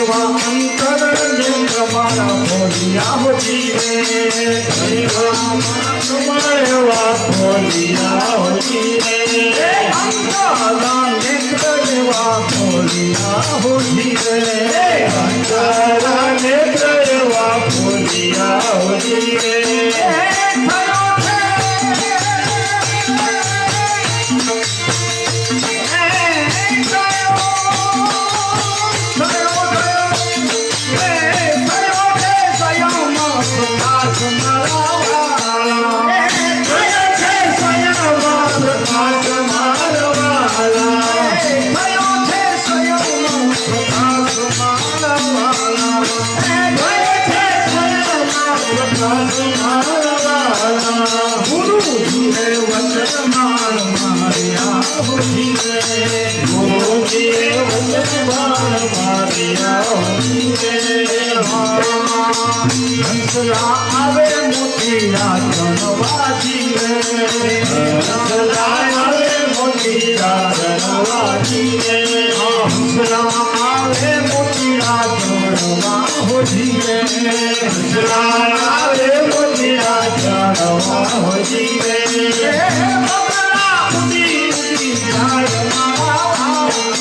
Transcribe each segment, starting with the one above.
સેવા અંતર પ્રમાણ ભોલિયા હોજી રે સેવા તમારેવા ભોલિયા હોજી રે અંતરદાન નેત્ર જેવા ભોલિયા હોજી રે અંતરદાન નેત્ર જેવા ભોલિયા હોજી રે આવે મોટી રાજી આવે મોટી રાજી આવે મોટી રાજા હોજી આવે મોટી રાજા હોજી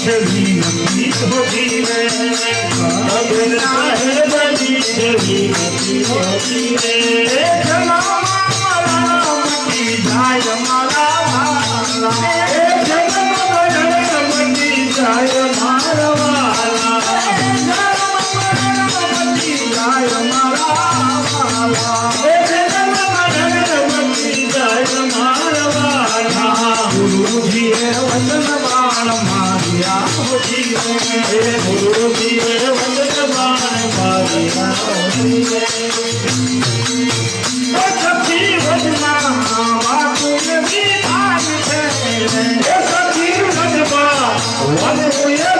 बजरी नदी होती है पागल है बजरी नदी होती है चला माला मटी जाय माला माला गुरुजी वचन बाण મારિયા હોજીએ હે ગુરુજીએ વંદન મારિયા હોજીએ ઓ સખી વદના મા તુને બી ભાઈ છે ઓ સખી વદવા વદ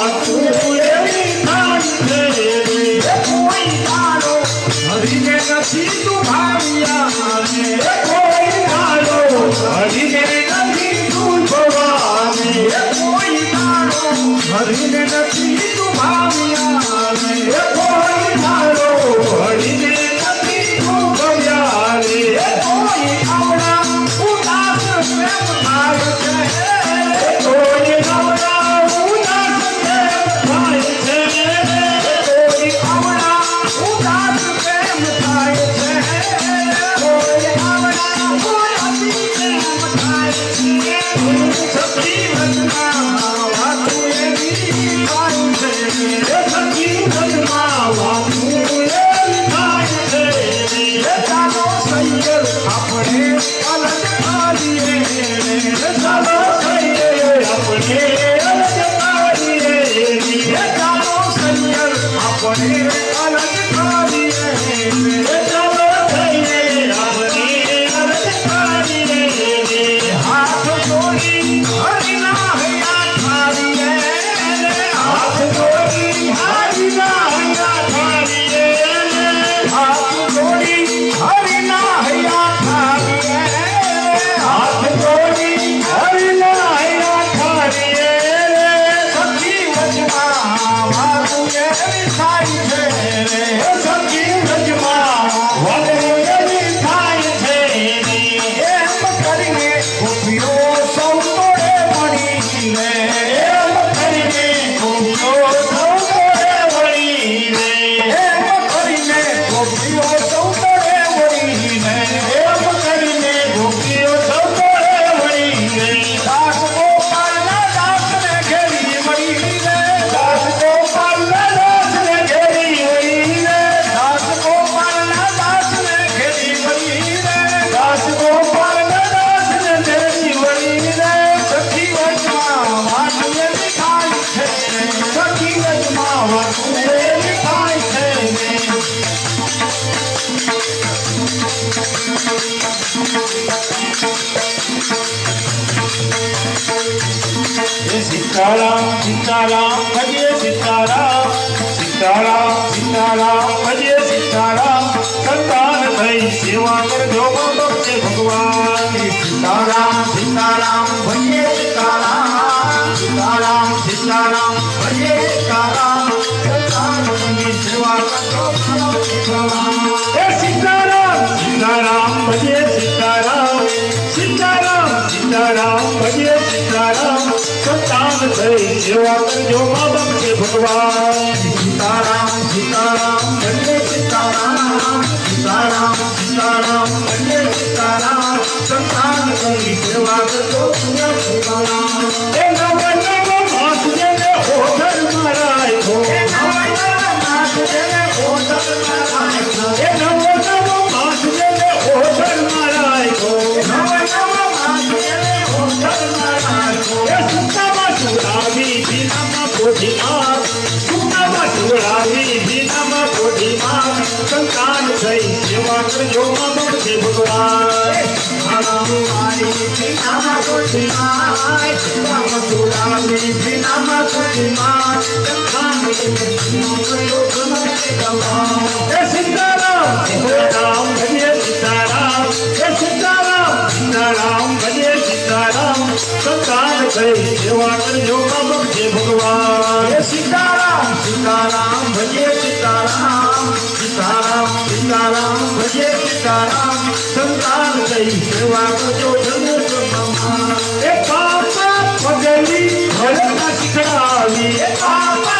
আমার सीताराम सीताराम भजे सीताराम सीताराम सीताराम भजे सीताराम संतान भई सेवा कर जो भगवान सीताराम सीताराम સંતાન થઈ જેવા કરજો મા છે ભગવાન સીતારામ સીતારામ ભજે સીતારામ સીતારામ સીતારામ ભજે સીતારામ સંતાનની સેવા કરજો માનવ સીતારામ એ નવ सेवा करजो का बख्शे भगवान। सीताराम सीताराम भजे सीताराम सीताराम सीताराम भजे सीताराम संतान कई सेवा करजो धन्य ब्रह्मा ए पापा पगली भरता सिखरावी ए पापा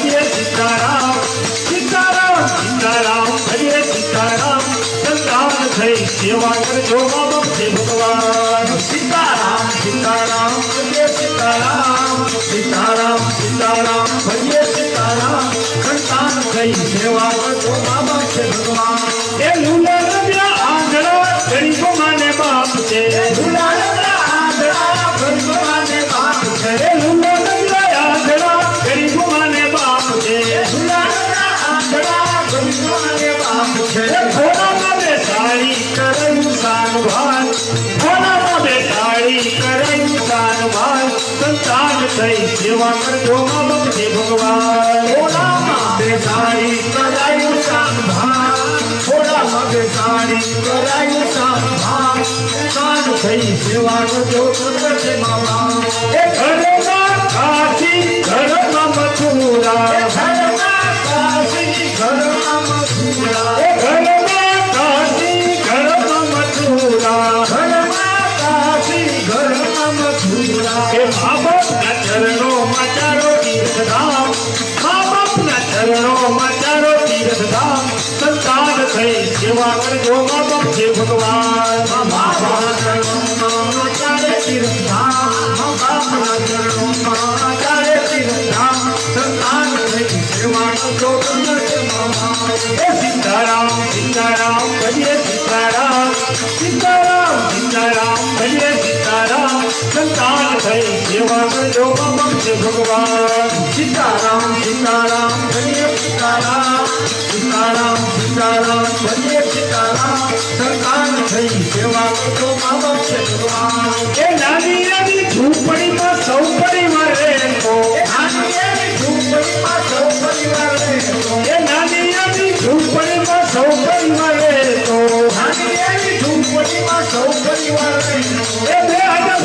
સીતારામ ભજે સીતારામ સીતારામ સીતારામ ભજે સીતારામ સંતાન થઈ સેવા કરજો મા બાપ છે ભગવાન સીતારામ સીતારામ ભજે સીતારામ સીતારામ સીતારામ ભજે સીતારામ સંતાન થઈ સેવા કરજો મા બાપ છે ભગવાન એ લુલા રમ્યા આંધળા ગરીબો માને બાપ છે દુલાળા આંધળા ભગવાને બાપ છે એ લુલા થઈ સેવા કરજો મા ભગવાન. છે ભગવાન સારી બેસાડી સાંભા સાંભાળ ભોળામાં સારી કરાયું સાંભા સાંજ થઈ સેવા કરજો છે મામા. એ ઘરમાં કાશી ઘરમાં મથુરા. ઘરમાં કાશી ઘરમાં મથુરા. છે ભગવાન બાપના ચરણોમાં ચારે તીર્થધામ બાપના ચરણોમાં ચારે તીર્થધામ સંતાન થઈ સેવા કરજો સર્વ છે મામા. એ સીતારામ સીતારામ સીતારામ સીતારામ સીતારામ સીતારામ. સંતાન થઈ જેવા મા છે ભગવાન સીતારામ સીતારામ ભજે સીતારામ સીતારામ સીતારામ ભજે સીતારામ સંતાન થઈ જેવા મા છે ભગવાન એ નાની નાની ઝૂંપડીમાં સૌ પરિવાર રહેતો નાની નાની ઝૂંપડીમાં સૌ પરિવાર રહેતો. એ નાની નાની ઝૂંપડીમાં સૌ પરિવાર રહેતો નાની નાની ઝૂંપડીમાં સૌ પરિવાર રહેતો. એ બે હજાર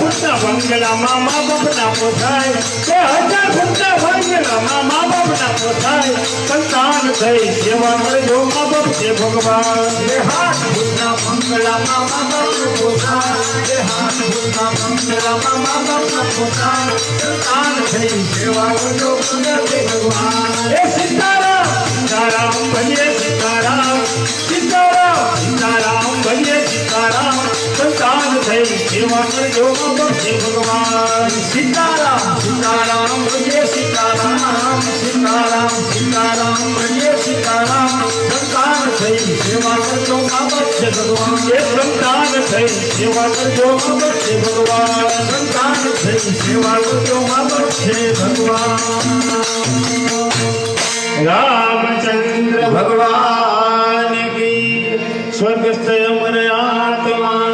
ફૂટના બંગલામાં મા બાપના પોસાય બે હજાર ફૂટના બંગલામાં મા બાપના પોસાય સંતાન થઈ સેવા કરજો મા બાપ છે ભગવાન એ હાથ ભૂતના બંગલામાં મા બાપનો પોતાન. એ હાથ ભૂતના બંગલામાં મા બાપનો પોતાન. સંતાન થઈ સેવા કરજો પ્રગટે ભગવાન એ સીતારામ સીતારામ ભજે સીતારામ સીતારામ સીતારામ ભજે સીતારામ, સંતાન થઈ સેવા કરજો ભક્તિ ભગવાન. સીતારામ સીતારામ ભજે સીતારામ સીતારામ સીતારામ ભજે સીતારામ, સંતાન થઈ સેવા કરજો ભક્તિ ભગવાન. એ સંતાન થઈ સેવા કરજો ભક્તિ ભગવાન. સંતાન થઈ સેવા કરજો ભક્તિ ભગવાન. રામચંદ્ર ભગવાન કી સ્વર્ગસ્થ અમર આત્મા